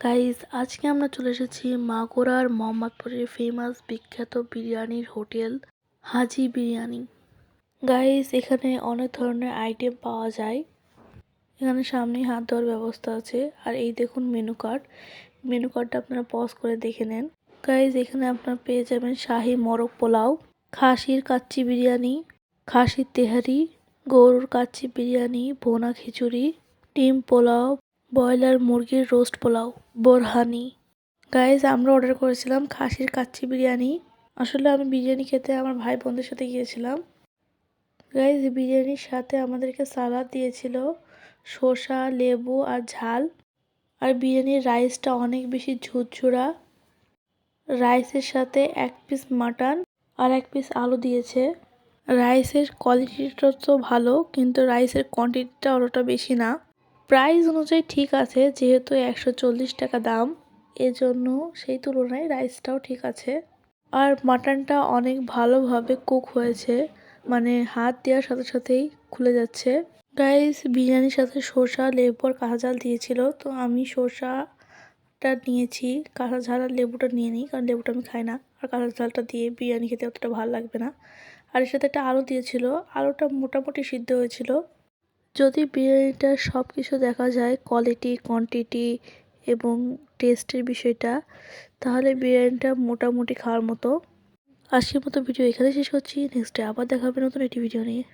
Guys আজকে আমরা চলে এসেছি মাগুরার মোহাম্মদপুরের ফেমাস বিখ্যাত বিরিয়ানির হোটেল হাজি বিরিয়ানি। গাইজ এখানে অনেক ধরনের আইটেম পাওয়া যায়। এখানে সামনেই হাত ধোয়ার ব্যবস্থা আছে। আর এই দেখুন মেনু কার্ড মেনু কার্ডটা আপনারা পজ করে দেখে নেন। গাইজ এখানে আপনারা পেয়ে যাবেন শাহি মোরগ পোলাও, খাসির কাচ্চি বিরিয়ানি, খাসির তেহারি, গরুর কাচ্চি বিরিয়ানি, ভোনা খিচুড়ি, ডিম পোলাও ব্রয়লার, মুরগির রোস্ট পোলাও, বোরহানি। গাইজ আমরা অর্ডার করেছিলাম খাসির কাচ্চি বিরিয়ানি। আসলে আমি বিরিয়ানি খেতে আমার ভাই বোনদের সাথে গিয়েছিলাম। গাইজ বিরিয়ানির সাথে আমাদেরকে সালাদ দিয়েছিল, শসা, লেবু আর ঝাল। আর বিরিয়ানির রাইসটা অনেক বেশি ঝুরঝুরা। রাইসের সাথে এক পিস মাটন আর এক পিস আলু দিয়েছে। রাইসের কোয়ালিটিটা তো ভালো, কিন্তু রাইসের কোয়ান্টিটিটা অতটা বেশি না। প্রাইস অনুযায়ী ঠিক আছে, যেহেতু একশো চল্লিশ টাকা দাম, এজন্য সেই তুলনায় রাইসটাও ঠিক আছে। আর মাটনটা অনেক ভালোভাবে কুক হয়েছে মানে হাত দেওয়ার সাথে সাথেই খুলে যাচ্ছে। গাইস বিরিয়ানির সাথে শসা লেবু আর কাঁচা ঝাল দিয়েছিল, তো আমি শসাটা নিয়েছি, কাঁচা ঝাল আর লেবুটা নিয়ে নিই, কারণ লেবুটা আমি খাই না, আর কাঁচা ঝালটা দিয়ে বিরিয়ানি খেতে অতটা ভালো লাগবে না। আর এর সাথে একটা আলু দিয়েছিল, আলুটা মোটামুটি সিদ্ধ হয়েছিল। যদি বিরিয়ানিটার সব কিছু দেখা যায় কোয়ালিটি কোয়ান্টিটি এবং টেস্টের বিষয়টা, তাহলে বিরিয়ানিটা মোটামুটি খাওয়ার মতো। আজকের মতো ভিডিও এখানে শেষ করছি। নেক্সট ডে আবার দেখাবে নতুন একটি ভিডিও নিয়ে।